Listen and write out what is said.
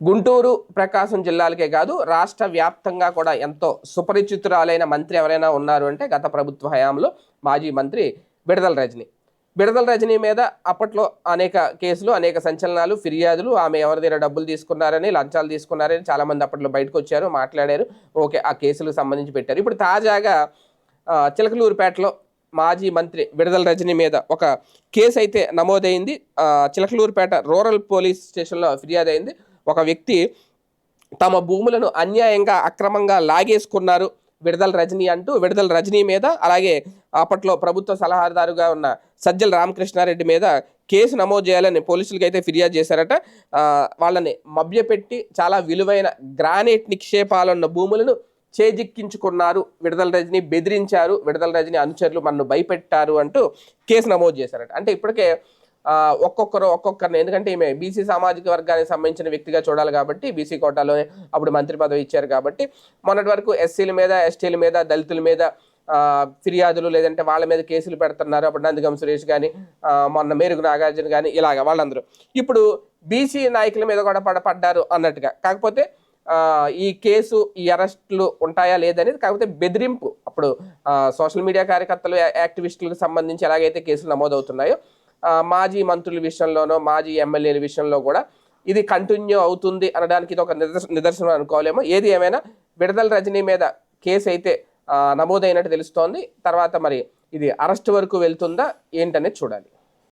గుంటూరు ప్రకాశం జిల్లాలకే కాదు రాష్ట్ర వ్యాప్తంగా కూడా ఎంతో సుపరిచితురాలైన మంత్రి ఎవరైనా ఉన్నారు అంటే గత ప్రభుత్వ హయాంలో మాజీ మంత్రి బిడదల రజని. బిడదల రజని మీద అప్పట్లో అనేక కేసులు అనేక సంచలనాలు ఫిర్యాదులు ఆమె ఎవరి దగ్గర డబ్బులు తీసుకున్నారని లంచాలు తీసుకున్నారని చాలామంది అప్పట్లో బయటకు వచ్చారు మాట్లాడారు. ఓకే ఆ కేసులకు సంబంధించి పెట్టారు. ఇప్పుడు తాజాగా చిలకలూరుపేటలో మాజీ మంత్రి విడుదల రజని మీద ఒక కేసు అయితే నమోదైంది చిలకలూరుపేట రూరల్ పోలీస్ స్టేషన్లో ఫిర్యాదు అయింది ఒక వ్యక్తి తమ భూములను అన్యాయంగా అక్రమంగా లాగేసుకున్నారు. విడుదల రజనీ అంటూ విడుదల రజనీ మీద అలాగే అప్పట్లో ప్రభుత్వ సలహాదారుగా ఉన్న సజ్జల రామకృష్ణారెడ్డి మీద కేసు నమోదు చేయాలని పోలీసులకి అయితే ఫిర్యాదు చేశారట. వాళ్ళని మభ్యపెట్టి చాలా విలువైన గ్రానైట్ నిక్షేపాలున్న భూములను చేజిక్కించుకున్నారు. విడుదల రజని బెదిరించారు. విడుదల రజని అనుచరులు మనను భయపెట్టారు అంటూ కేసు నమోదు చేశారట. అంటే ఇప్పటికే ఒక్కొక్కరు ఒక్కొక్కరిని. ఎందుకంటే ఈమె బీసీ సామాజిక వర్గానికి సంబంధించిన వ్యక్తిగా చూడాలి కాబట్టి బీసీ కోటాలోనే అప్పుడు మంత్రి పదవి ఇచ్చారు కాబట్టి మొన్నటి వరకు ఎస్సీల మీద ఎస్టీల మీద దళితుల మీద ఫిర్యాదులు లేదంటే వాళ్ళ మీద కేసులు పెడుతున్నారు. అప్పుడు నందిగం సురేష్ కానీ మొన్న మేరుగు నాగార్జున కానీ ఇలాగ వాళ్ళందరూ. ఇప్పుడు బీసీ నాయకుల మీద కూడా పడపడ్డారు అన్నట్టుగా. కాకపోతే ఈ కేసు ఈ అరెస్టులు ఉంటాయా లేదనేది కాకపోతే బెదిరింపు. అప్పుడు సోషల్ మీడియా కార్యకర్తలు యాక్టివిస్టులకు సంబంధించి ఎలాగైతే కేసులు నమోదవుతున్నాయో మాజీ మంత్రుల విషయంలోనో మాజీ ఎమ్మెల్యేల విషయంలో కూడా ఇది కంటిన్యూ అవుతుంది అనడానికి ఇది ఒక నిదర్శనం అనుకోలేము. ఏది ఏమైనా విడుదల రజనీ మీద కేసు అయితే నమోదైనట్టు తెలుస్తోంది. తర్వాత మరి ఇది అరెస్ట్ వరకు వెళ్తుందా ఏంటనేది చూడాలి.